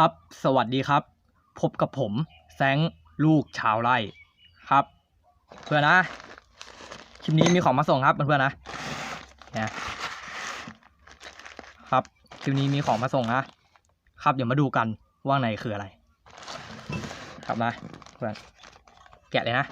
ครับ สวัสดีครับ พบกับผมแซงลูกชาวไร่ครับ เพื่อนนะคลิปนี้มีของมาส่งครับเพื่อนๆนะนะครับคลิปนี้มีของมาส่งนะครับเดี๋ยวมาดูกันว่าในคืออะไร ครับนะเพื่อนแกะเลยนะ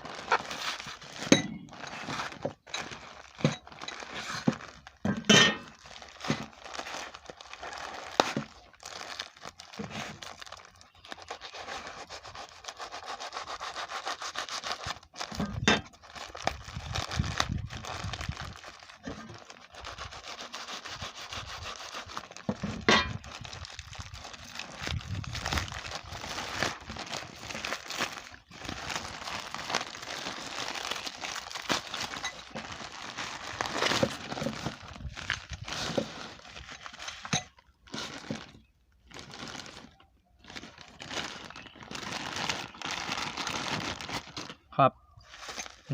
ครับ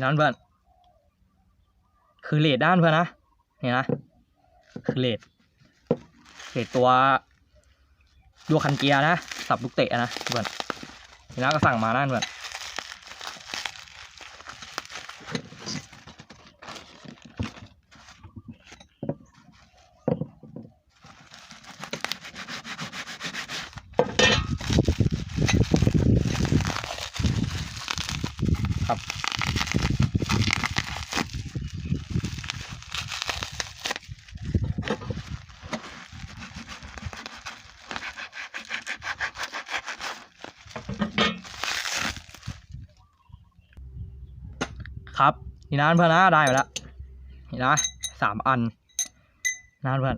นั่นเพื่อนคือเลดด้านเพื่อนนะเนี่ยนะคือเลดเลดตัวดัวคันเกียร์นะสับลูกเตะนะเพื่อนนี่นะก็สั่งมานั่นเพื่อน ครับนี่นะเพื่อนนะได้มาแล้วนี่นะสามอันนะเพื่อน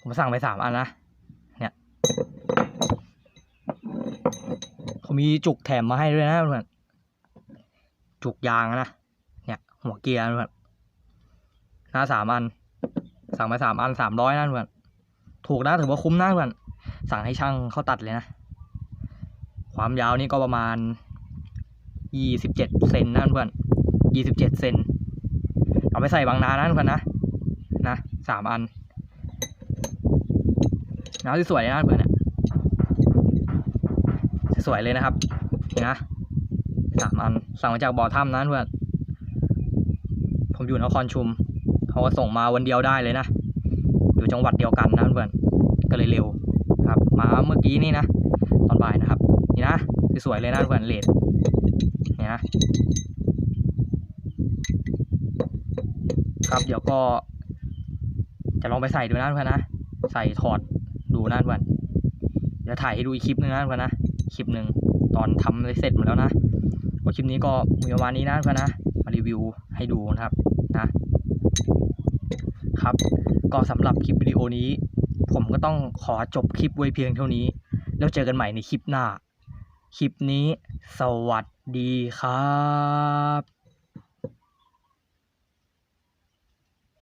ผมสั่งไปสามอันนะเนี่ยเขามีจุกแถมมาให้ด้วยนะเพื่อน จุกยางนะ เนี่ย หัวเกียร์นะเพื่อนนะสามอัน สั่งไปสามอันสามร้อยนะเพื่อนถูกนะถือว่าคุ้มนะเพื่อนสั่งให้ช่างเขาตัดเลยนะ ความยาวนี่ก็ประมาณยี่สิบเจ็ดเซนนะเพื่อนยี่สิบเจ็ดเซนเอาไปใส่บางนานะเพื่อนนะนะสามอันน้ำสวยๆนะเพื่อนเนี่ยสวยเลยนะครับนี่นะ สามอัน สั่งมาจากบ่อถ้ำนะเพื่อน ผมอยู่นครชุม เขาก็ส่งมาวันเดียวได้เลยนะ อยู่จังหวัดเดียวกันนะเพื่อน ก็เลยเร็วครับ มาเมื่อกี้นี่นะ ตอนบ่ายนะครับ นี่นะสวยๆเลยนะเพื่อนเลดนี่นะครับเดี๋ยวก็ จะลองไปใส่ดูนะเพื่อนนะ ใส่ถอดดูนะเพื่อนเดี๋ยวถ่ายให้ดูอีกคลิปนึงนะเพื่อนนะ คลิปหนึ่ง ตอนทำเลยเสร็จหมดแล้วนะก็คลิปนี้ก็มีประมาณนี้นะเพื่อนนะ มารีวิวให้ดูนะครับนะครับก็สำหรับคลิปวิดีโอนี้ ผมก็ต้องขอจบคลิปไว้เพียงเท่านี้ แล้วเจอกันใหม่ในคลิปหน้า คลิปนี้ สวัสดีครับ